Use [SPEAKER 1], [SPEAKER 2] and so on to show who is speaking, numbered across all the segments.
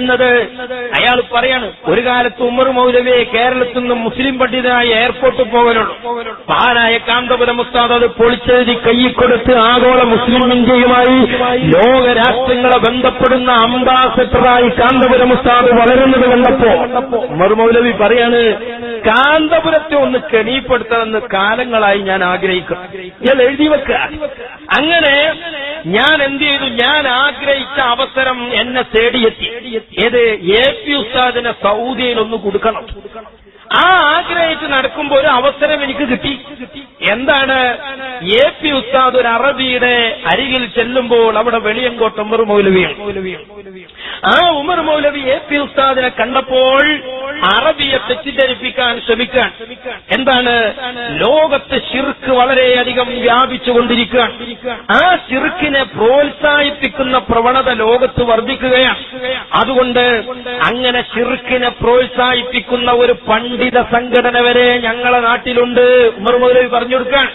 [SPEAKER 1] എന്നത് അയാൾ പറയാണ് ഒരു കാലത്ത് ഉമർ മൗലവിയെ കേരളത്തിൽ നിന്ന് മുസ്ലിം പണ്ഡിതനായി എയർപോർട്ടിൽ പോകലുള്ളൂ. മഹാനായ കാന്തപുരം മുസ്താദ് അത് പൊളിച്ചെഴുതി കൈ കൊടുത്ത് ആഗോള മുസ്ലിം ഇന്ത്യയുമായി ലോകരാഷ്ട്രങ്ങളെ ബന്ധപ്പെടുന്ന അംബാസഡറായി കാന്തപുരം മുസ്താദ് വളരുന്നത് കണ്ടപ്പോ ഉമർ മൗലവി പറയാണ് കാന്തപുരത്തെ ഒന്ന് കെണിപ്പെടുത്തണമെന്ന് കാലങ്ങളായി ഞാൻ ആഗ്രഹിക്കും. ഞാൻ എഴുതി വെക്കുക. അങ്ങനെ ഞാൻ എന്ത് ചെയ്തു? ഞാൻ ആഗ്രഹിച്ച അവസരം എന്നെ തേടിയെത്തി. ഏത്? എ പി ഉസ്താദിനെ സൗദിയിൽ ഒന്ന് കൊടുക്കണം. ആ ആഗ്രഹിച്ച് നടക്കുമ്പോൾ ഒരു അവസരം എനിക്ക് കിട്ടി. എന്താണ്? എ പി ഉസ്താദ് ഒരു അറബിയുടെ അരികിൽ ചെല്ലുമ്പോൾ അവിടെ വെളിയങ്കോട്ട് ഉമർ മൗലവിയാണ് ആ ഉമർ മൗലവി എ പി ഉസ്താദിനെ കണ്ടപ്പോൾ അറബിയെ തെറ്റിദ്ധരിപ്പിക്കാൻ ശ്രമിക്കാൻ. എന്താണ്? ലോകത്ത് ശിർക്ക് വളരെയധികം വ്യാപിച്ചുകൊണ്ടിരിക്കുകയാണ്. ആ ശിർക്കിനെ പ്രോത്സാഹിപ്പിക്കുന്ന പ്രവണത ലോകത്ത് വർദ്ധിക്കുകയാണ്. അതുകൊണ്ട് അങ്ങനെ ഷിർക്കിനെ പ്രോത്സാഹിപ്പിക്കുന്ന ഒരു പണ്ഡിത സംഘടന വരെ ഞങ്ങളുടെ നാട്ടിലുണ്ട്. ഉമർ പറഞ്ഞു കൊടുക്കാൻ.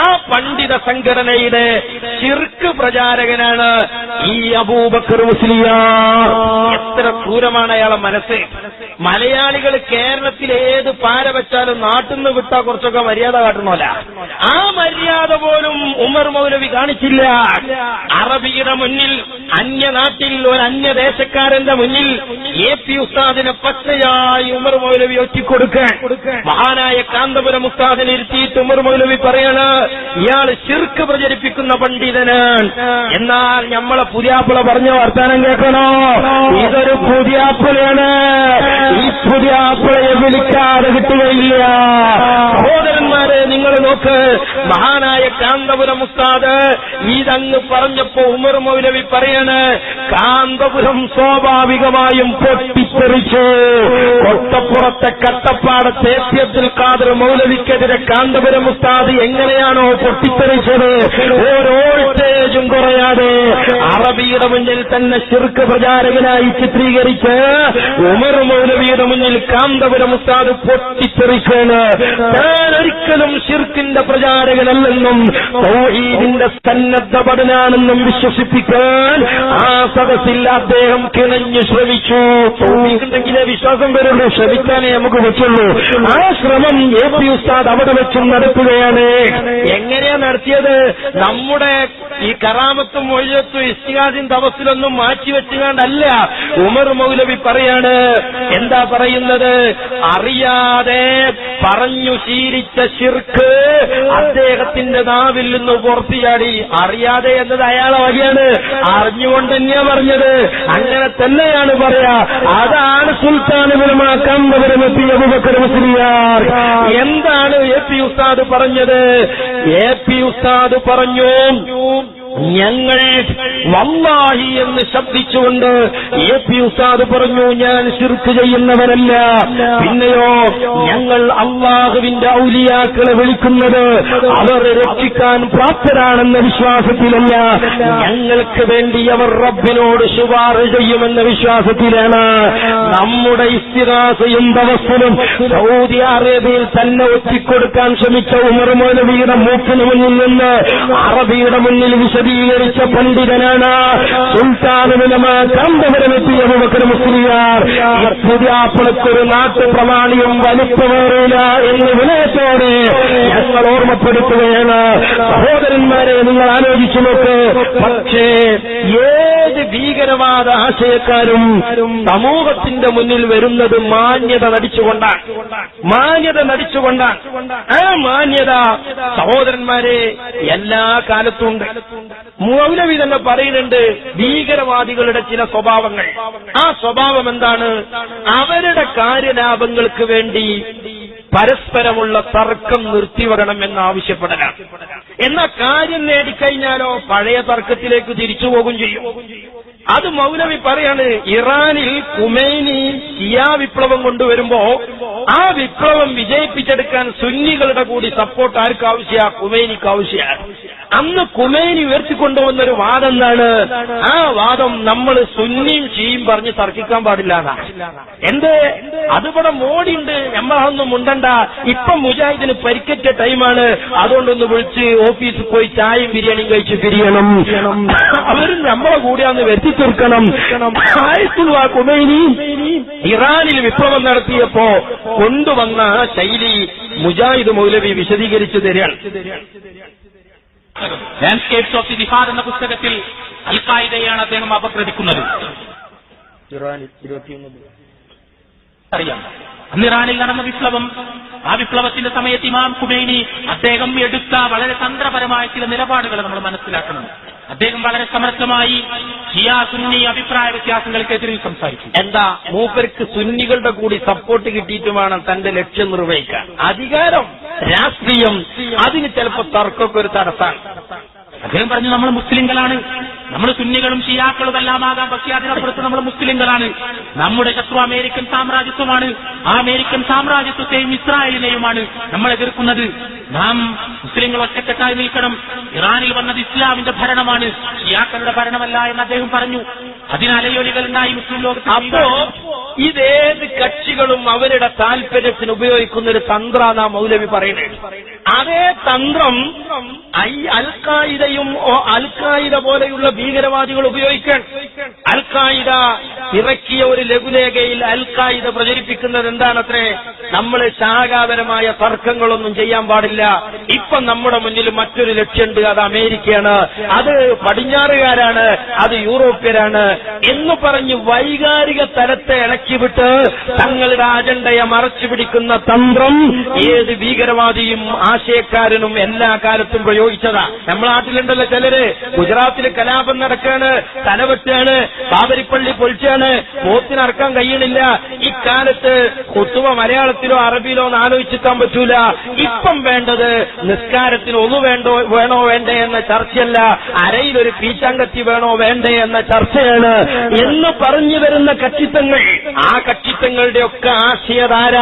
[SPEAKER 1] ആ പണ്ഡിത സംഘടനയുടെ ചിർക്ക് പ്രചാരകനാണ് ഈ അബൂബക്കർ മുസ്ലിയ. എത്ര ക്രൂരമാണ് അയാളെ മനസ്സ്. മലയാളികൾ കേരളത്തിൽ ഏത് പാര വെച്ചാലും നാട്ടിൽ നിന്ന് വിട്ടാ കുറച്ചൊക്കെ മര്യാദ കാട്ടണമല്ല ആ മര്യാദ പോലും ഉമർ മൗലവി കാണിച്ചില്ല. അറബിയുടെ മുന്നിൽ അന്യനാട്ടിൽ ഒരു അന്യദേശക്കാരന്റെ മുന്നിൽ എ പി ഉസ്താദിനെ പച്ചയായി ഉമർ മൗലവി ഒറ്റിക്കൊടുക്കാൻ. മഹാനായ കാന്തപുരം ഉസ്താദിനെ ഇരുത്തിയിട്ട് ഉമർ മൗലവി പറയാണ് ഇയാൾ ശിർക്ക് പ്രചരിപ്പിക്കുന്ന പണ്ഡിതനാണ്. എന്നാൽ നമ്മളെ പുതിയാപ്പിള പറഞ്ഞ വർത്താനം കേൾക്കണോ? ഇതൊരു പുതിയാപ്പിളയാണ്. ഈ പുതിയാപ്പിളയെ വിളിക്കാതെ കിട്ടുകയില്ല. സഹോദരന്മാരെ നിങ്ങൾ നോക്ക്. മഹാനായ കാന്തപുരം ഉസ്താദ് ഇതങ്ങ് പറഞ്ഞപ്പോ ഉമർ മൗലവി പറയാണ് കാന്തപുരം സ്വാഭാവികമായും പൊട്ടിത്തെറിച്ചു. കൊട്ടപ്പുറത്തെ കട്ടപ്പാട് തേത്യത്തിൽ കാതർ മൗലവിക്കെതിരെ കാന്തപുരം ഉസ്താദ് എങ്ങനെയാണോ പൊട്ടിത്തെറിച്ചത്? ഓരോ വോൾട്ടേജും കുറയാതെ അറബിയുടെ മുന്നിൽ തന്നെ ശിർക്ക് പ്രചാരകനായി ചിത്രീകരിച്ച് ഉമർ മൗലവിയുടെ മുന്നിൽ കാന്തപുരം ഉസ്താദ് പൊട്ടിത്തെറിക്കാണ് താൻ ഒരിക്കലും ഷിർക്കിന്റെ പ്രചാരകനല്ലെന്നും തൗഹീദിന്റെ സന്നദ്ധ പഠനാണെന്നും വിശ്വസിപ്പിക്കാൻ ആ സദസ്സിൽ അദ്ദേഹം കിണഞ്ഞു ശ്രമിച്ചു തോന്നിയിട്ടുണ്ടെങ്കിലേ വിശ്വാസം വരുള്ളൂ ശ്രമിക്കാനേ നമുക്ക് പറ്റുള്ളൂ. ആ ശ്രമം എ പി ഉസ്താദ് അവിടെ വെച്ചും നടത്തുകയാണ്. എങ്ങനെയാ നടത്തിയത്? നമ്മുടെ ഈ കറാമത്തും മൊഴിയത്തും ഇസ്തിഹാദിൻ തപസ്സിലൊന്നും മാറ്റിവെച്ചുകൊണ്ടല്ല ഉമർ മൗലവി പറയാണ് എന്താ പറയുന്നത്? അറിയാതെ പറഞ്ഞു ശീലിച്ച ശിർക്ക് അദ്ദേഹത്തിന്റെ നാവിൽ നിന്ന് പുറത്തിയാടി അറിയാതെ എന്നത് അയാളെ വകയാണ്. അറിഞ്ഞുകൊണ്ട് തന്നെയാ പറഞ്ഞത്. അങ്ങനെ തന്നെയാണ് പറയാ. അതാണ് സുൽത്താൻ മുസ്ലിയാർ. എന്താണ് എ പി ഉസ്താദ് പറഞ്ഞത്? എ പി ഉസ്താദ് പറഞ്ഞു ഞങ്ങൾ വല്ലാഹി എന്ന് ശബ്ദിച്ചുകൊണ്ട് എ പി ഉസ്താദ് പറഞ്ഞു ഞാൻ ശിർക്ക് ചെയ്യുന്നവരല്ല. പിന്നെയോ ഞങ്ങൾ അള്ളാഹുവിന്റെ ഔലിയാക്കളെ വിളിക്കുന്നത് അവർ രക്ഷിക്കാൻ പ്രാപ്തരാണെന്ന വിശ്വാസത്തിലല്ല. ഞങ്ങൾക്ക് വേണ്ടി അവർ റബ്ബിനോട് ശുപാർശ ചെയ്യുമെന്ന വിശ്വാസത്തിലാണ്. നമ്മുടെ ഇസ്തിഹാസയും തവസ്സലും സൗദി അറേബ്യയിൽ തന്നെ ഒറ്റിക്കൊടുക്കാൻ ശ്രമിച്ച ഉമർ മൗലവിയുടെ മൂക്കിന് മുന്നിൽ നിന്ന് അറബിയുടെ മുന്നിൽ വിശദീകരിച്ച പണ്ഡിതനാണ് സുൽത്താനുലമ കമ്പവരമെത്തിയ അബൂബക്കർ മുസ്ലിയാർ. പുതിയാപ്പിളക്കൊരു നാട്ടുപ്രമാണിയും വലിപ്പമേറില്ല എന്ന് വിനയത്തോടെ ഞങ്ങൾ ഓർമ്മപ്പെടുത്തുകയാണ്. സഹോദരന്മാരെ നിങ്ങൾ ആലോചിച്ചു നോക്ക്. പക്ഷേ ഏത് ഭീകരവാദ ആശയക്കാരും സമൂഹത്തിന്റെ മുന്നിൽ വരുന്നത് മാന്യത നടിച്ചുകൊണ്ടാണ്. മാന്യത നടിച്ചുകൊണ്ടാണ്. ആ മാന്യത സഹോദരന്മാരെ എല്ലാ കാലത്തും ഉണ്ട്. മൗലവി തന്നെ പറയുന്നുണ്ട് ഭീകരവാദികളുടെ ചില സ്വഭാവങ്ങൾ. ആ സ്വഭാവം എന്താണ്? അവരുടെ കാര്യലാഭങ്ങൾക്ക് വേണ്ടി പരസ്പരമുള്ള തർക്കം നിർത്തിവരണം എന്ന് ആവശ്യപ്പെടലാണ് എന്നാ കാര്യം നേടിക്കഴിഞ്ഞാലോ പഴയ തർക്കത്തിലേക്ക് തിരിച്ചു പോകും ചെയ്യും. അത് മൗലവി പറയാണ് ഇറാനിൽ കുമൈനി ഷിയാ വിപ്ലവം കൊണ്ടുവരുമ്പോ ആ വിപ്ലവം വിജയിപ്പിച്ചെടുക്കാൻ സുന്നികളുടെ കൂടി സപ്പോർട്ട് ആർക്കാവശ്യ? കുമൈനിക്ക് ആവശ്യമാണ് അന്ന് കുമേനി ഉയർത്തിക്കൊണ്ടുവന്ന ഒരു വാദം എന്താണ് ആ വാദം നമ്മൾ സുന്നിയും ഷിയും പറഞ്ഞ് തർക്കിക്കാൻ പാടില്ല. എന്ത്? അതിവിടെ മോഡിയുണ്ട് നമ്മളൊന്നും മുണ്ടണ്ട. ഇപ്പം മുജാഹിദിന് പരിക്കറ്റ ടൈമാണ്. അതുകൊണ്ടൊന്ന് വിളിച്ച് ഓഫീസിൽ പോയി ചായയും ബിരിയാണിയും കഴിച്ച് പിരിയണം. അവരും നമ്മളെ കൂടിയാന്ന് വരുത്തി തീർക്കണം. Ayatollah Khomeini. ഇറാനിൽ വിപ്ലവം നടത്തിയപ്പോ കൊണ്ടുവന്ന ശൈലി മുജാഹിദ് മൗലവി വിശദീകരിച്ചു തരികയാണ്.
[SPEAKER 2] ലാൻഡ്സ്കേപ്സ് ഓഫ് ദി ജിഹാദ് എന്ന പുസ്തകത്തിൽ അൽഖായിദയാണ് അദ്ദേഹം അപഗ്രഥിക്കുന്നത്. അറിയാം. അന്ന് ഇറാനിൽ നടന്ന വിപ്ലവം ആ വിപ്ലവത്തിന്റെ സമയത്ത് ഇമാം കുമേനി അദ്ദേഹം എടുത്ത വളരെ തന്ത്രപരമായ ചില നിലപാടുകൾ നമ്മൾ മനസ്സിലാക്കണം. അദ്ദേഹം വളരെ സമർത്ഥമായി ഷിയാ സുന്നി അഭിപ്രായ വ്യത്യാസങ്ങൾക്കെതിരെ സംസാരിച്ചു
[SPEAKER 1] എന്താ? മൂപ്പർക്ക് സുന്നികളുടെ കൂടി സപ്പോർട്ട് കിട്ടിയിട്ട് വേണം തന്റെ ലക്ഷ്യം നിർവഹിക്കാൻ. അധികാരം രാഷ്ട്രീയം അതിന് ചിലപ്പോ തർക്കമൊക്കെ ഒരു തടസ്സാണ്
[SPEAKER 2] അദ്ദേഹം പറഞ്ഞു നമ്മൾ മുസ്ലിങ്ങളാണ്. നമ്മൾ സുന്നികളും ഷിയാക്കളും എല്ലാം ആകാം. പക്ഷേ അതിനപ്പുറത്ത് നമ്മൾ മുസ്ലിങ്ങളാണ്. നമ്മുടെ ശത്രു അമേരിക്കൻ സാമ്രാജ്യത്വമാണ്. ആ അമേരിക്കൻ സാമ്രാജ്യത്വത്തെയും ഇസ്രായേലിനെയുമാണ് നമ്മൾ എതിർക്കുന്നത്. നാം മുസ്ലിങ്ങൾ ഒറ്റക്കെട്ടായി നിൽക്കണം. ഇറാനിൽ വന്നത് ഇസ്ലാമിന്റെ ഭരണമാണ്. ഷിയാക്കളുടെ ഭരണമല്ല എന്ന് അദ്ദേഹം പറഞ്ഞു. അതിനലയൊലികൾ ഉണ്ടായി മുസ്ലിം ലോകത്ത്
[SPEAKER 1] അപ്പോ ഇതേത് കക്ഷികളും അവരുടെ താല്പര്യത്തിന് ഉപയോഗിക്കുന്ന ഒരു തന്ത്രാണ് മൗലവി പറയുന്നത്. അതേ തന്ത്രം ഐ അൽഖായിദയും അൽഖായിദ പോലെയുള്ള ഭീകരവാദികൾ ഉപയോഗിക്കാൻ. അൽഖായിദ ഇറക്കിയ ഒരു ലഘുലേഖയിൽ അൽഖായിദ പ്രചരിപ്പിക്കുന്നത് എന്താണത്രേ? നമ്മൾ ശാഖാപരമായ തർക്കങ്ങളൊന്നും ചെയ്യാൻ പാടില്ല. ഇപ്പം നമ്മുടെ മുന്നിൽ മറ്റൊരു ലക്ഷ്യമുണ്ട് അത് അമേരിക്കയാണ്. അത് പടിഞ്ഞാറുകാരാണ് അത് യൂറോപ്യരാണ്. എന്ന് പറഞ്ഞ് വൈകാരിക തലത്തെ ഇളക്കിവിട്ട് തങ്ങളുടെ അജണ്ടയെ മറച്ചു പിടിക്കുന്ന തന്ത്രം ഏത് ഭീകരവാദിയും ആശയക്കാരനും എല്ലാ കാലത്തും പ്രയോഗിച്ചതാ. നമ്മളെ നാട്ടിലുണ്ടല്ലോ ചിലര്. ഗുജറാത്തിൽ കലാപം നടക്കാണ് തലവെട്ടാണ് പാവരിപ്പള്ളി പൊളിച്ചാണ് പോത്തിനറക്കാൻ കഴിയണില്ല. ഇക്കാലത്ത് കുത്തുവ മലയാളത്തിലോ അറബിയിലോ ഒന്ന് ആലോചിച്ചെത്താൻ പറ്റൂല. ഇപ്പം വേണ്ടത് നിസ്കാരത്തിന് ഒന്ന് വേണ്ടോ വേണോ വേണ്ടേ എന്ന ചർച്ചയല്ല. അരയിലൊരു പീച്ചാങ്കത്തി വേണോ വേണ്ടേ എന്ന ചർച്ചയാണ് എന്ന് പറഞ്ഞു വരുന്ന കക്ഷിത്തങ്ങൾ ആ കക്ഷിത്തങ്ങളുടെ ഒക്കെ ആശയധാര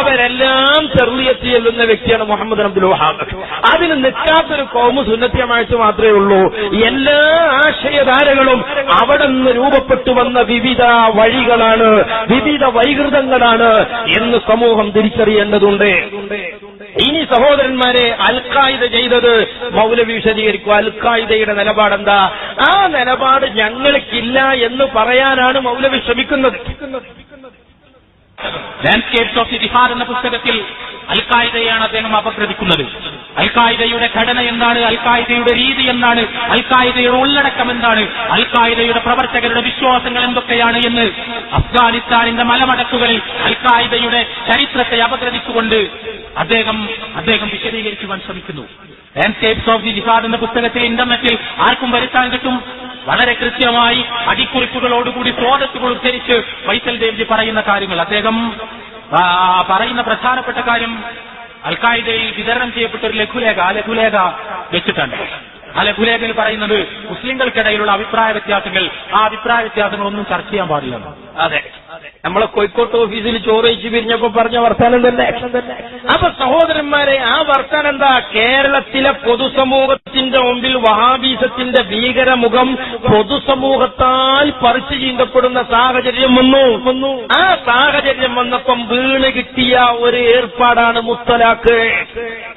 [SPEAKER 1] അവരെല്ലാം ചെറുതിയെത്തി ചെല്ലുന്ന വ്യക്തിയാണ് മുഹമ്മദ് അബ്ദുൽ വഹാബ്. അതിന് നിൽക്കാത്തൊരു കോമു സുന്നത്യമായിട്ട് മാത്രമേ ഉള്ളൂ. എല്ലാ ആശയധാരകളും അവിടെ നിന്ന് രൂപപ്പെട്ടു വന്ന വിവിധ വഴികളാണ് വിവിധ വൈകൃതങ്ങളാണ് എന്ന് സമൂഹം തിരിച്ചറിയേണ്ടതുണ്ട്. ഇനി സഹോദരന്മാരെ അൽഖായിദ ചെയ്തത് മൗലവി വിശദീകരിക്കും അൽഖായിദയുടെ നിലപാടെന്താ? ആ നിലപാട് ഞങ്ങൾക്കില്ല എന്ന് പറയാനാണ് മൗലവി ശ്രമിക്കുന്നത്.
[SPEAKER 2] ലാൻഡ്സ്കേപ്സ് ഓഫ് എന്ന പുസ്തകത്തിൽ അൽ ഖായിദയാണ് അദ്ദേഹം അപഗ്രഥിക്കുന്നത്. അൽഖായിദയുടെ ഘടന എന്താണ്? അൽഖായിദയുടെ രീതി എന്താണ്? അൽഖായിദയുടെ ഉള്ളടക്കം എന്താണ്? അൽഖായിദയുടെ പ്രവർത്തകരുടെ വിശ്വാസങ്ങൾ എന്തൊക്കെയാണ് എന്ന് അഫ്ഗാനിസ്ഥാനിന്റെ മലമടക്കുകളിൽ അൽഖായിദയുടെ ചരിത്രത്തെ അപഗ്രഥിച്ചുകൊണ്ട് അദ്ദേഹം അദ്ദേഹം വിശദീകരിക്കുവാൻ ശ്രമിക്കുന്നു. ലാൻഡ്സ്കേപ്സ് ഓഫ് ദി ജിഹാദ് എന്ന പുസ്തകത്തിൽ ഇന്റർനെറ്റിൽ ആർക്കും വരുത്താൻ കിട്ടും. വളരെ കൃത്യമായി അടിക്കുറിപ്പുകളോടുകൂടി സ്രോതസ്സുകൾ ഉദ്ധരിച്ച് ഫൈസൽ ദേവ്ജി പറയുന്ന കാര്യങ്ങൾ. അദ്ദേഹം പറയുന്ന പ്രധാനപ്പെട്ട കാര്യം അൽഖായിദയിൽ വിതരണം ചെയ്യപ്പെട്ട ഒരു ലഘുലേഖ ആ ലഘുലേഖ വെച്ചിട്ടുണ്ട് ആ ലഘുലേഖയിൽ പറയുന്നത് മുസ്ലിങ്ങൾക്കിടയിലുള്ള അഭിപ്രായ വ്യത്യാസങ്ങൾ ആ അഭിപ്രായ വ്യത്യാസങ്ങളൊന്നും ചർച്ച ചെയ്യാൻ പാടില്ലെന്ന്
[SPEAKER 1] അതെ. നമ്മളെ കോഴിക്കോട്ട് ഓഫീസിൽ ചോറയിച്ച് പിരിഞ്ഞപ്പോ പറഞ്ഞ വർത്താനം തന്നെ. അപ്പൊ സഹോദരന്മാരെ ആ വർത്താനം എന്താ? കേരളത്തിലെ പൊതുസമൂഹത്തിന്റെ മുമ്പിൽ വഹാബീസത്തിന്റെ ഭീകരമുഖം പൊതുസമൂഹത്താൽ പറിച്ചു ചീന്തപ്പെടുന്ന സാഹചര്യം വന്നു. വന്നു ആ സാഹചര്യം വന്നപ്പം വീണ് കിട്ടിയ ഒരു ഏർപ്പാടാണ് മുത്തലാക്ക്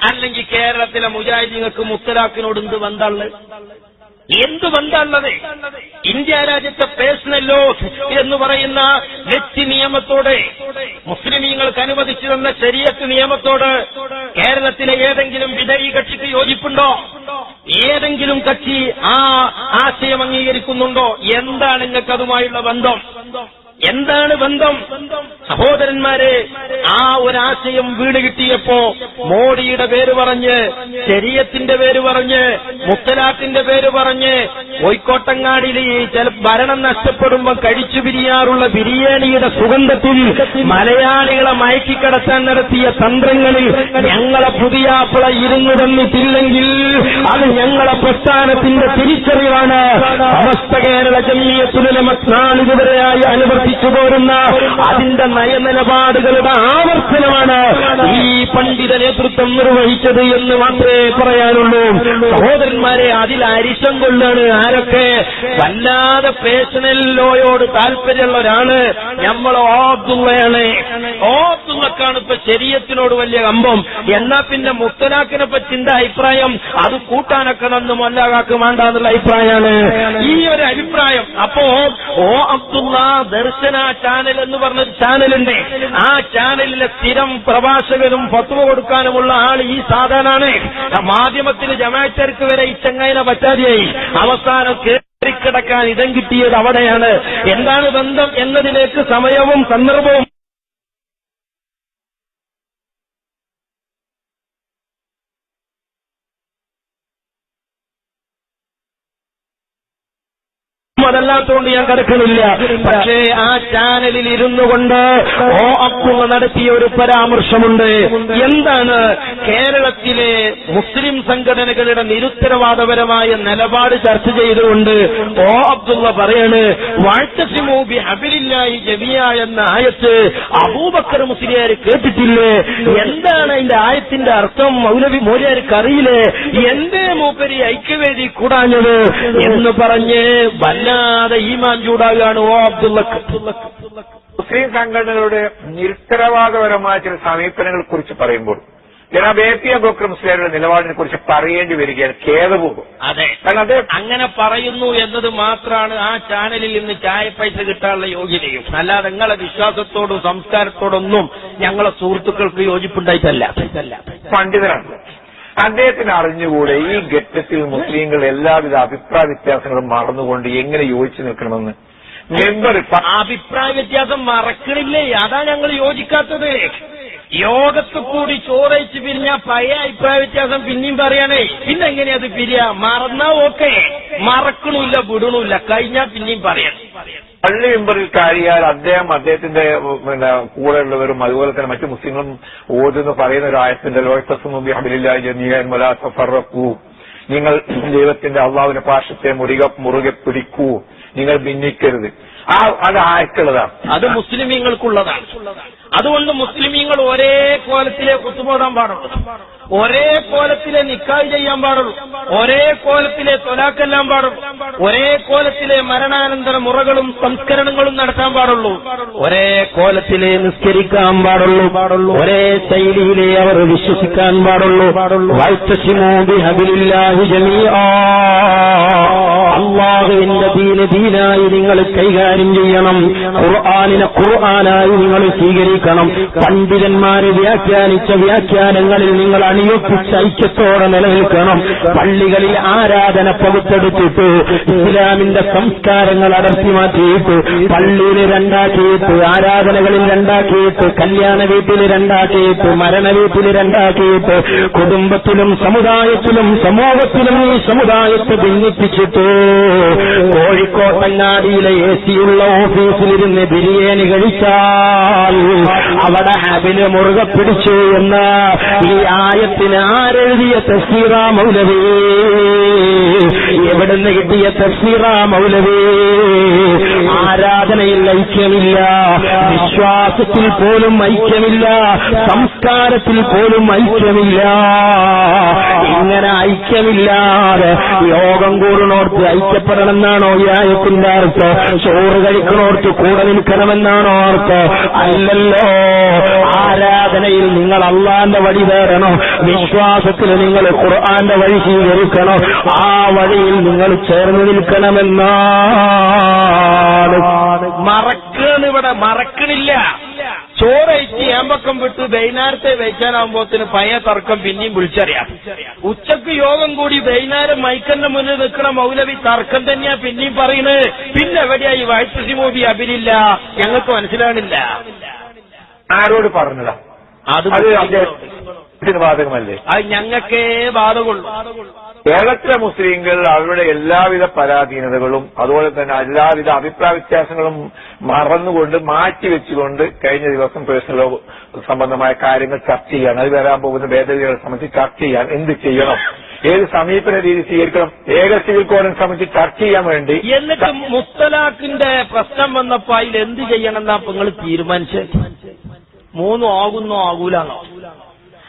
[SPEAKER 1] അല്ലെങ്കിൽ കേരളത്തിലെ മുജാഹിദീങ്ങൾക്ക് മുത്തലാക്കിനോട് എന്ത് ബന്ധമുള്ളത് എന്ത് ബന്ധമുള്ളത് ഇന്ത്യ രാജ്യത്തെ പേഴ്സണൽ ലോ എന്ന് പറയുന്ന നെറ്റ് നിയമത്തോടെ മുസ്ലിമീങ്ങൾക്ക് അനുവദിച്ചു തന്ന ശരീരത്ത് നിയമത്തോട് കേരളത്തിലെ ഏതെങ്കിലും വിധേയി കക്ഷിക്ക് യോജിപ്പുണ്ടോ? ഏതെങ്കിലും കക്ഷി ആ ആശയം അംഗീകരിക്കുന്നുണ്ടോ? എന്താണ് നിങ്ങൾക്ക് അതുമായുള്ള ബന്ധം? എന്താണ് ബന്ധം? സഹോദരന്മാരെ ആ ഒരാശയം വീട് കിട്ടിയപ്പോ മോഡിയുടെ പേര് പറഞ്ഞ് ശരീരത്തിന്റെ പേര് പറഞ്ഞ് മുത്തലാത്തിന്റെ പേര് പറഞ്ഞ് കോഴിക്കോട്ടങ്ങാടിയിൽ ഈ ചില ഭരണം നഷ്ടപ്പെടുമ്പോൾ കഴിച്ചു പിരിയാറുള്ള ബിരിയാണിയുടെ സുഗന്ധത്തിൽ മലയാളികളെ മയക്കിക്കടത്താൻ നടത്തിയ തന്ത്രങ്ങളിൽ ഞങ്ങളെ പുതിയാപ്പിള ഇരുന്നു തന്നിട്ടില്ലെങ്കിൽ അത് ഞങ്ങളെ പ്രസ്ഥാനത്തിന്റെ തിരിച്ചറിവാണ്. അവസ്ഥ കേരള ജമീയത്തുലമ നാളിതുവരെയായി അനുവർത്തി വർദ്ധിച്ചു പോരുന്ന അതിന്റെ നയനിലപാടുകളുടെ ആവർത്തനമാണ് ഈ പണ്ഡിത നേതൃത്വം നിർവഹിച്ചത് എന്ന് മാത്രമേ പറയാനുള്ളൂ. സഹോദരന്മാരെ അതിൽ അരിശം കൊള്ളാണ് ആരൊക്കെ? വല്ലാതെ പേഴ്സണൽ ലോയോട് താല്പര്യമുള്ള ഒരാൾ ഓബ്ദുള്ളയാണ് ഓബ്ദുള്ളക്കാണ് ഇപ്പൊ ശരീരത്തിനോട് വലിയ കമ്പം. എന്നാ പിന്നെ മുത്തലാഖിനെ എന്താ അഭിപ്രായം? അത് കൂട്ടാനൊക്കെ മൊല്ലാകാക്ക് വേണ്ട എന്നുള്ള അഭിപ്രായമാണ്. ഈ ഒരു അഭിപ്രായം. അപ്പോ ഓ അബ്ദുള്ള ദർശന ചാനൽ എന്ന് പറഞ്ഞൊരു ചാനലുണ്ട് ആ ചാനലിലെ സ്ഥിരം പ്രഭാഷകനും ഫത്വ കൊടുക്കാനുമുള്ള ആൾ ഈ സാധാരണാണ്. മാധ്യമത്തിൽ ജമാറ്റർക്ക് വരെ ഈ ചങ്ങായിനെ പറ്റാതെയായി. അവസാനം കിടക്കാൻ ഇടം കിട്ടിയത് അവിടെയാണ്. എന്താണ് ബന്ധം എന്നതിലേക്ക് സമയവും സന്ദർഭവും അതല്ലാത്തതുകൊണ്ട് ഞാൻ കിടക്കുന്നില്ല. പക്ഷേ ആ ചാനലിൽ ഇരുന്നു കൊണ്ട് ഓ അക്കുമ നടത്തിയ ഒരു പരാമർശമുണ്ട്. എന്താണ് കേരളത്തിലെ മുസ്ലിം സംഘടനകളുടെ നിരുത്തരവാദപരമായ നിലപാട് ചർച്ച ചെയ്തുകൊണ്ട് ഓ അബ്ദുള്ള പറയാണ് വാഴ്ത്തസിമൂബി ഹബിലില്ലായി ജമിയ എന്ന ആയത്ത് അബൂബക്കർ മുസ്ലിയാർ കേട്ടിട്ടില്ലേ? എന്താണ് അതിന്റെ ആയത്തിന്റെ അർത്ഥം? മൗലവി മോര്യാർക്ക് അറിയില്ലേ? എന്തേ മൂപ്പരി ഐക്യവേദി കൂടാഞ്ഞത് എന്ന് പറഞ്ഞ് വല്ലാതെ ഈമാൻ ചൂടാകുകയാണ് ഓ അബ്ദുള്ളക്ക്.
[SPEAKER 3] മുസ്ലിം സംഘടനകളുടെ നിരുത്തരവാദപരമായ ചില സമീപനങ്ങളെ കുറിച്ച് പറയുമ്പോൾ ജനാബ് എ പി അബോക്കർ മുസ്ലിയുടെ നിലപാടിനെ കുറിച്ച് പറയേണ്ടി വരികയാണ് ഖേദപൂർവം.
[SPEAKER 1] അതെ.
[SPEAKER 3] കാരണം
[SPEAKER 1] അങ്ങനെ പറയുന്നു എന്നത് മാത്രമാണ് ആ ചാനലിൽ നിന്ന് ചായ പൈസ കിട്ടാനുള്ള യോഗ്യതയും. അല്ലാതെ നിങ്ങളെ വിശ്വാസത്തോടും സംസ്കാരത്തോടൊന്നും ഞങ്ങളെ സുഹൃത്തുക്കൾക്ക് യോജിപ്പുണ്ടായിട്ടല്ല.
[SPEAKER 3] പണ്ഡിതനാണ് അദ്ദേഹത്തിന് അറിഞ്ഞുകൂടെ ഈ ഘട്ടത്തിൽ മുസ്ലിങ്ങൾ എല്ലാവിധ അഭിപ്രായ വ്യത്യാസങ്ങളും മറന്നുകൊണ്ട് എങ്ങനെ യോജിച്ചു നിൽക്കണമെന്ന്? മെമ്പർ
[SPEAKER 1] അഭിപ്രായ വ്യത്യാസം മറക്കണില്ലേ? അതാ ഞങ്ങൾ യോജിക്കാത്തത്. യോഗത്ത് കൂടി ചോറയിച്ച് പിരിഞ്ഞ പഴയ അഭിപ്രായ വ്യത്യാസം പിന്നെയും പറയണേ. പിന്നെ എങ്ങനെയാ അത് പിരിയ? മറന്നാ ഓക്കെ. മറക്കണില്ല വിടണില്ല. കഴിഞ്ഞാ പിന്നെയും പറയണം.
[SPEAKER 3] പള്ളി മെമ്പറിൽ കാര്യാൽ അദ്ദേഹം അദ്ദേഹത്തിന്റെ പിന്നെ കൂടെയുള്ളവരും അതുപോലെ തന്നെ മറ്റു മുസ്ലിങ്ങളും ഓതുന്നു പറയുന്ന ഒരു ആയത്തിന്റെ ജമീഅൻ വലാ തഫറഖൂ. നിങ്ങൾ ദൈവത്തിന്റെ അള്ളാവിന്റെ പാർശ്വത്തെ മുറുക മുറുകെ പിടിക്കൂ. നിങ്ങൾ ഭിന്നിക്കരുത്. ആ അത് ആർക്കുള്ളതാണ്
[SPEAKER 1] അത് മുസ്ലിമീങ്ങൾക്കുള്ളതാണ്. അതുകൊണ്ട് മുസ്ലിമീങ്ങൾ ഒരേ കോലത്തിലെ കുത്തുപോടാൻ പാടുള്ളൂ. ഒരേ കോലത്തിലെ നിക്കായ് ചെയ്യാൻ പാടുള്ളൂ. ഒരേ കോലത്തിലെ തൊലാക്കെല്ലാം പാടുള്ളൂ. ഒരേ കോലത്തിലെ മരണാനന്തര മുറകളും സംസ്കരണങ്ങളും നടത്താൻ പാടുള്ളൂ. ഒരേ കോലത്തിലെ നിസ്കരിക്കാൻ പാടുള്ളൂ. പാടുള്ളൂ ഒരേ ശൈലിയിലെ അവർ വിശ്വസിക്കാൻ പാടുള്ളൂ. പാടുള്ളൂ അള്ളാഹുവിന്റെ ദീന ദീനായി നിങ്ങൾ കൈകാര്യം ചെയ്യണം. ഖുർആാനിനെ ഖുർആാനായി നിങ്ങൾ സ്വീകരിക്കണം. പണ്ഡിതന്മാര് വ്യാഖ്യാനിച്ച വ്യാഖ്യാനങ്ങളിൽ നിങ്ങൾ അണിയൊപ്പിച്ച ഐക്യത്തോടെ നിലനിൽക്കണം. പള്ളികളിൽ ആരാധന പകുത്തെടുത്തിട്ട് ഇസ്ലാമിന്റെ സംസ്കാരങ്ങൾ അടർത്തി മാറ്റിയിട്ട് പള്ളിയിൽ രണ്ടാക്കിയിട്ട് ആരാധനകളിൽ രണ്ടാക്കിയിട്ട് കല്യാണ വീട്ടിൽ രണ്ടാക്കിയിട്ട് മരണ വീട്ടിൽ രണ്ടാക്കിയിട്ട് കുടുംബത്തിലും സമുദായത്തിലും സമൂഹത്തിലും ഈ സമുദായത്തെ ഭിന്നിപ്പിച്ചിട്ട് കോഴിക്കോട്ടങ്ങാടിയിലെ എ സിയുള്ള ഓഫീസിലിരുന്ന് ബിരിയാണി കഴിച്ചാൽ അവിടെ ഹബിൽ മുറുകെ പിടിച്ചു എന്ന് ഈ ആയത്തിന് ആരെഴുതിയ തസ്സീറ മൗലവി? എവിടുന്ന് കിട്ടിയ തസ്സീറ മൗലവി? ആരാധനയിൽ ഐക്യമില്ല. വിശ്വാസത്തിൽ പോലും ഐക്യമില്ല. സംസ്കാരത്തിൽ പോലും ഐക്യമില്ല. ഇങ്ങനെ ഐക്യമില്ലാതെ യോഗം കൂടണോർത്ത് ഐക്യപ്പെടണമെന്നാണോ ഈ അർത്ഥം? ചോറ് കഴിക്കണോർത്ത് കൂടെ നിൽക്കണമെന്നാണോ അർത്ഥം? അല്ലല്ലോ. ആരാധനയിൽ നിങ്ങൾ അള്ളാന്റെ വഴി തേടണോ. വിശ്വാസത്തിൽ നിങ്ങൾ ഖുർആന്റെ വഴി സ്വീകരിക്കണോ. ആ വഴിയിൽ നിങ്ങൾ ചേർന്ന് മറക്കണ് ഇവിടെ മറക്കണില്ല. ചോറയച്ച് ഏമ്പക്കം വിട്ട് വൈകുന്നേരത്തെ വെച്ചാനാകുമ്പോത്തിന് പയ്യ തർക്കം പിന്നെയും വിളിച്ചറിയാം. ഉച്ചയ്ക്ക് യോഗം കൂടി വൈകുന്നേരം മൈക്കന്റെ മുന്നിൽ നിൽക്കണ മൗലവി തർക്കം തന്നെയാ പിന്നെയും പറയുന്നത് പിന്നെ എവിടെയാ ഈ വയസ്സി മോദി അഭിനില്ല? ഞങ്ങൾക്ക് മനസ്സിലാകണില്ല
[SPEAKER 3] ആരോട് പറഞ്ഞതാ?
[SPEAKER 1] അത്
[SPEAKER 3] അത് അദ്ദേഹത്തിന് ബാധകമല്ലേ?
[SPEAKER 1] അത് ഞങ്ങൾക്കേ ബാധകുള്ളൂ
[SPEAKER 3] കേരളത്തിലെ മുസ്ലിങ്ങൾ അവരുടെ എല്ലാവിധ പരാധീനതകളും അതുപോലെ തന്നെ എല്ലാവിധ അഭിപ്രായ വ്യത്യാസങ്ങളും മറന്നുകൊണ്ട് മാറ്റിവെച്ചുകൊണ്ട് കഴിഞ്ഞ ദിവസം പേഴ്സണൽ സംബന്ധമായ കാര്യങ്ങൾ ചർച്ച ചെയ്യാൻ അത് വരാൻ പോകുന്ന ഭേദഗതികളെ സംബന്ധിച്ച് ചർച്ച ചെയ്യാൻ എന്ത് ചെയ്യണം? ഏത് സമീപന രീതി സ്വീകരിക്കണം? ഏക സിവിൽ കോഡിനെ സംബന്ധിച്ച് ചർച്ച ചെയ്യാൻ വേണ്ടി
[SPEAKER 1] എന്നിട്ട് മുത്തലാഖിന്റെ പ്രശ്നം വന്നപ്പോ അതിൽ എന്ത് ചെയ്യണം എന്നാ നിങ്ങൾ തീരുമാനിച്ചു? മൂന്നും ആകുന്നോ ആകൂലാന്നോ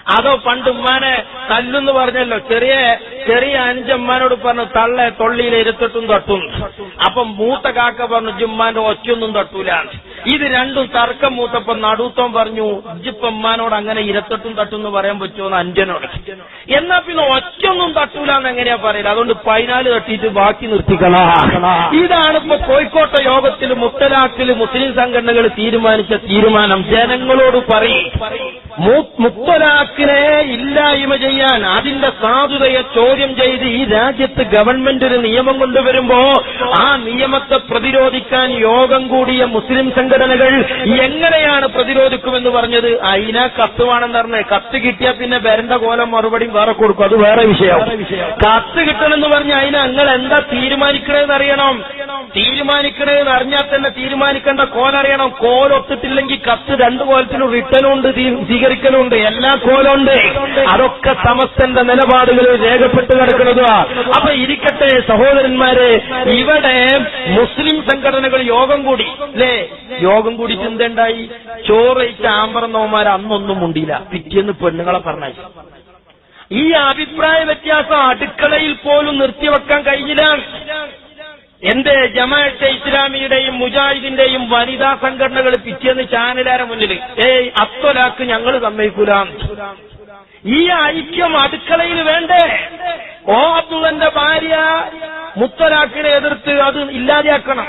[SPEAKER 1] അതോ പണ്ട് ഉമ്മാനെ തല്ലെന്ന് പറഞ്ഞല്ലോ. ചെറിയ ചെറിയ അഞ്ചമ്മാനോട് പറഞ്ഞു തള്ളെ തൊള്ളിയിൽ ഇരുത്തിട്ടും തട്ടും. അപ്പം മൂത്ത കാക്ക പറഞ്ഞു ജുമ്മാന്റെ ഒറ്റൊന്നും തട്ടൂല ഇത് രണ്ടും തർക്കം മൂത്തപ്പം നടുത്തം പറഞ്ഞു ഇജിപ്പമ്മാനോട് അങ്ങനെ ഇരത്തട്ടും തട്ടും എന്ന് പറയാൻ പറ്റുമോ അഞ്ചനോട്. എന്നാ പിന്നെ ഒറ്റൊന്നും തട്ടൂലെന്ന് എങ്ങനെയാ പറയില്ല അതുകൊണ്ട് പതിനാല് തട്ടിയിട്ട് ബാക്കി നിർത്തിക്കളാ ഇതാണ് ഇപ്പൊ കോഴിക്കോട്ടെ യോഗത്തിൽ മുത്തലാഖിൽ മുസ്ലിം സംഘടനകൾ തീരുമാനിച്ച തീരുമാനം. ജനങ്ങളോട് പറയും മുത്തലാക്കിനെ ഇല്ലായ്മ ചെയ്യാൻ അതിന്റെ സാധുതയെ ചോദ്യം ചെയ്ത് ഈ രാജ്യത്ത് ഗവൺമെന്റ് ഒരു നിയമം കൊണ്ടുവരുമ്പോ ആ നിയമത്തെ പ്രതിരോധിക്കാൻ യോഗം കൂടിയ മുസ്ലിം സംഘടനകൾ എങ്ങനെയാണ് പ്രതിരോധിക്കുമെന്ന് പറഞ്ഞത്? അതിന കത്ത് വേണമെന്ന് പറഞ്ഞേ കത്ത് കിട്ടിയാൽ പിന്നെ വരണ്ട കോലം മറുപടി വേറെ കൊടുക്കും. അത് വേറെ വിഷയം. കത്ത് കിട്ടണമെന്ന് പറഞ്ഞ അയിന നിങ്ങൾ എന്താ തീരുമാനിക്കണേന്ന് അറിയണം തീരുമാനിക്കണേന്ന് അറിഞ്ഞാൽ തന്നെ തീരുമാനിക്കേണ്ട കോലറിയണം. കോലൊത്തിട്ടില്ലെങ്കിൽ കത്ത് രണ്ടു കോലത്തിലും റിട്ടനുണ്ട് സ്വീകരിക്കലുണ്ട് എല്ലാ കോലുണ്ട്. അതൊക്കെ സമസ്തന്റെ നിലപാടുകളിൽ രേഖപ്പെട്ട് കിടക്കുന്നതാ അപ്പൊ ഇരിക്കട്ടെ സഹോദരന്മാരെ ഇവിടെ മുസ്ലിം സംഘടനകൾ യോഗം കൂടി അല്ലേ യോഗം കൂടി ചിന്തണ്ടായി ചോറയിച്ച ആമ്പറന്നവന്മാർ അന്നൊന്നും മുണ്ടിയില്ല. പിറ്റേന്ന് പെണ്ണുങ്ങളെ പറഞ്ഞു ഈ അഭിപ്രായ വ്യത്യാസം അടുക്കളയിൽ പോലും നിർത്തിവെക്കാൻ കഴിഞ്ഞില്ല. എന്റെ ജമാഅത്തെ ഇസ്ലാമിയുടെയും മുജാഹിദിന്റെയും വനിതാ സംഘടനകൾ പിറ്റേന്ന് ചാനലാരെ മുന്നിൽ ഏയ് അത്തൊലാക്ക് ഞങ്ങൾ സമ്മതിക്കൂല. ഈ ഐക്യം അടുക്കളയിൽ വേണ്ടേ? ഓ അബ്ദുള്ളന്റെ ഭാര്യ മുത്തലാക്കിനെ എതിർത്ത് അത് ഇല്ലാതെയാക്കണം.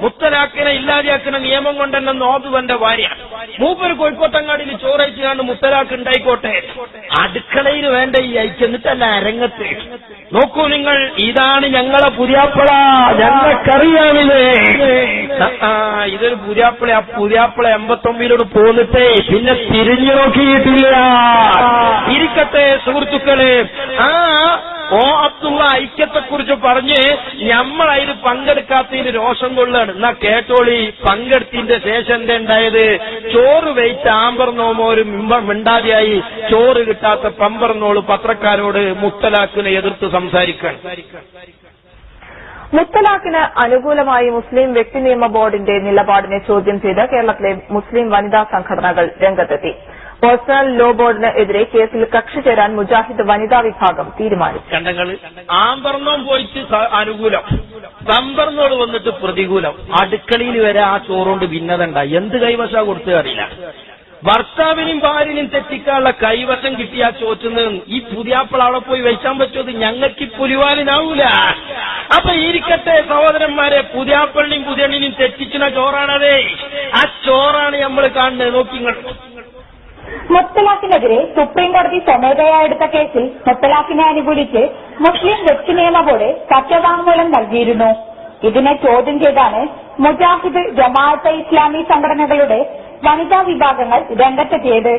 [SPEAKER 1] മുത്തലാക്കിനെ ഇല്ലാതെയാക്കുന്ന നിയമം കൊണ്ടെന്നെ നോബുവന്റെ ഭാര്യ. മൂപ്പര് കോഴിക്കോട്ടങ്ങാടിയിൽ ചോറയിച്ചുകൊണ്ട് മുത്തലാക്ക് ഉണ്ടായിക്കോട്ടെ അടുക്കളയിൽ വേണ്ട ഈ അയച്ചെന്നിട്ടല്ല അരങ്ങത്ത്. നോക്കൂ നിങ്ങൾ ഇതാണ് ഞങ്ങളെ പുതിയാപ്പള. ഞങ്ങൾക്കറിയാമിത് ആ ഇതൊരു പുതിയാപ്പിള ആ പുതിയാപ്പിള എൺപത്തൊമ്പതിലോട് പോന്നിട്ടേ പിന്നെ തിരിഞ്ഞു നോക്കിയിട്ടില്ല. ഇരിക്കട്ടെ സുഹൃത്തുക്കളെ. ആ ഓ അബ്ദുള്ള ഐക്യത്തെക്കുറിച്ച് പറഞ്ഞ് ഞമ്മളതിൽ പങ്കെടുക്കാത്തതിന് രോഷം കൊള്ളാണ് എന്നാ കേട്ടോളി പങ്കെടുത്തിന്റെ ശേഷം എന്താ ഉണ്ടായത്? ചോറ് വെയിറ്റ് ആമ്പർന്നോമോ ഒരു മിണ്ടാതെയായി ചോറ് കിട്ടാത്ത പമ്പർന്നോൾ പത്രക്കാരോട് മുത്തലാക്കിനെ എതിർത്ത് സംസാരിക്കാൻ
[SPEAKER 4] മുത്തലാഖിന് അനുകൂലമായി മുസ്ലിം വ്യക്തി നിയമ ബോർഡിന്റെ നിലപാടിനെ ചോദ്യം ചെയ്ത് കേരളത്തിലെ മുസ്ലിം വനിതാ സംഘടനകൾ രംഗത്തെത്തി. പേഴ്സണൽ ലോ ബോർഡിന് എതിരെ കേസിൽ കക്ഷി ചേരാൻ മുജാഹിദ് വനിതാ വിഭാഗം തീരുമാനിച്ചു.
[SPEAKER 1] കണ്ടങ്ങൾ ആമ്പർന്നോം പോയിട്ട് അനുകൂലം. സമ്പർന്നോട് വന്നിട്ട് പ്രതികൂലം. അടുക്കളയിൽ വരെ ആ ചോറുകൊണ്ട് ഭിന്നതണ്ട. എന്ത് കൈവശ കൊടുത്തു അറിയില്ല. ഭർത്താവിനും ഭാര്യനും തെറ്റിക്കാനുള്ള കൈവശം കിട്ടിയ ചോറ്റുന്ന ഈ പുതിയാപ്പിള അവിടെ പോയി വെച്ചാൻ പറ്റുമത് ഞങ്ങൾക്ക് പുലിവാലിനാവൂല. അപ്പൊ ഇരിക്കട്ടെ സഹോദരന്മാരെ പുതിയാപ്പിളിനെയും പുതിയണ്ണിനെയും തെറ്റിക്കുന്ന ചോറാണതേ. ആ ചോറാണ് നമ്മൾ കാണുന്നത്. നോക്കിങ്ങൾ
[SPEAKER 5] മുത്തലാഖിനെതിരെ സുപ്രീംകോടതി സ്വമേധയാ എടുത്ത കേസിൽ മുത്തലാഖിനെ അനുകൂലിച്ച് മുസ്ലിം വ്യക്തി നിയമ ബോർഡ് സത്യവാങ്മൂലം നൽകിയിരുന്നു. ഇതിനെ ചോദ്യം ചെയ്താണ് മുജാഹിദ് ജമാഅത്തെ ഇസ്ലാമി സംഘടനകളുടെ വനിതാ വിഭാഗങ്ങൾ രംഗത്തെത്തിയത്